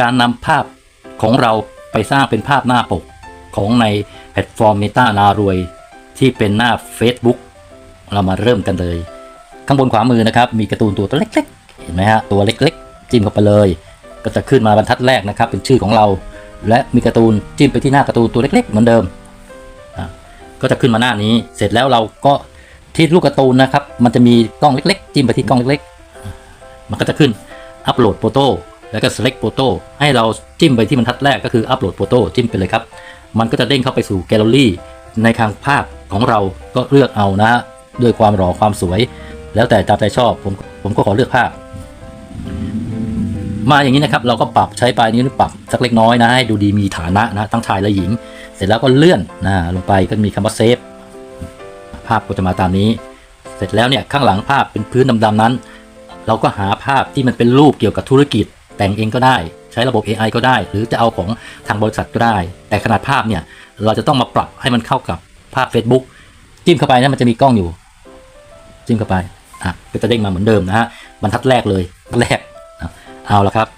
การนำภาพของเราไปสร้างเป็นภาพหน้าปกของในแพลตฟอร์ม Meta นารวย ที่เป็นหน้า Facebook เรามาเริ่มกันเลย ข้างบนขวามือนะครับ มีการ์ตูนตัวตัวเล็กๆ เห็นไหมฮะ ตัวเล็กๆ จิ้มเข้าไปเลย ก็จะขึ้นมาบรรทัดแรกนะครับ เป็นชื่อของเรา และมีการ์ตูนจิ้มไปที่หน้าการ์ตูนตัวเล็กๆ เหมือนเดิม ก็จะขึ้นมาหน้านี้ เสร็จแล้วเราก็ที่ลูกการ์ตูนนะครับ มันจะมีกล้องเล็ก ๆ จิ้มไปที่กล้องเล็ก ๆ มันก็จะขึ้นอัปโหลดโฟโต้ แล้วก็ select โฟโต้ให้เราจิ้มไปที่บรรทัดแรกก็คืออัปโหลดโฟโต้จิ้มไปเลยครับ มันก็จะเด้งเข้าไปสู่แกลเลอรี่ในทางภาพของเราก็เลือกเอานะฮะด้วยความหล่อความสวย แล้วแต่ตามใจชอบผมผมก็ขอเลือกภาพ มาอย่างนี้นะครับ เราก็ปรับใช้ปลายนิ้วปรับสักเล็กน้อยนะให้ดูดีมีฐานะนะทั้งชายและหญิง เสร็จแล้วก็เลื่อนนะลงไปก็มีคำว่าเซฟภาพก็จะมาตามนี้ เสร็จแล้วเนี่ยข้างหลังภาพเป็นพื้นดำๆนั้น เราก็หาภาพที่มันเป็นรูปเกี่ยวกับธุรกิจ แต่งเองก็ได้ ใช้ระบบ AI ก็ได้ หรือจะเอาของทางบริษัทก็ได้ แต่ขนาดภาพเนี่ย เราจะต้องมาปรับให้มันเข้ากับภาพ Facebook จิ้มเข้าไปนะมันจะมีกล้องอยู่ จิ้มเข้าไปอะก็จะเด้งมาเหมือนเดิมนะฮะบรรทัดแรกเลยแรกเอาละครับ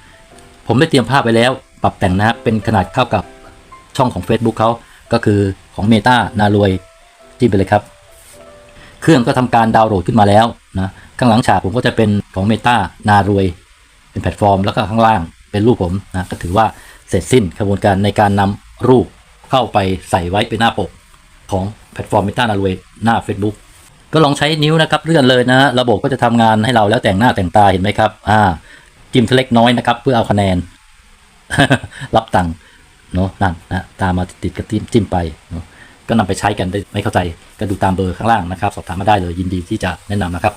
ผมได้เตรียมภาพไว้แล้ว ปรับแต่งนะเป็นขนาดเท่ากับช่องของ Facebook เขาก็คือของ Meta นารวย จิ้มไปเลยครับ เครื่องก็ทำการดาวน์โหลดขึ้นมาแล้วนะข้างหลังฉากผมก็จะเป็นของ Meta นารวย เป็นแพลตฟอร์ม แล้วก็ข้างล่างเป็นรูปผมนะก็ถือว่าเสร็จสิ้นกระบวนการในการนำรูปเข้าไปใส่ไว้เป็นหน้าปกของแพลตฟอร์ม Meta นารวยหน้า Facebook ก็ลองใช้นิ้วนะครับเลื่อนเลยนะระบบก็จะทำงานให้เราแล้วแต่งหน้าแต่งตาเห็นไหมครับอ่าจิ้มเล็กน้อยนะครับ เพื่อเอาคะแนน รับตังค์เนาะนั่นนะตามมาติดกับจิ้มจิ้มไปเนาะก็นำไปใช้กันได้ไม่เข้าใจก็ดูตามเบอร์ข้างล่างนะครับ สอบถามมาได้เลยยินดีที่จะแนะนำนะครับ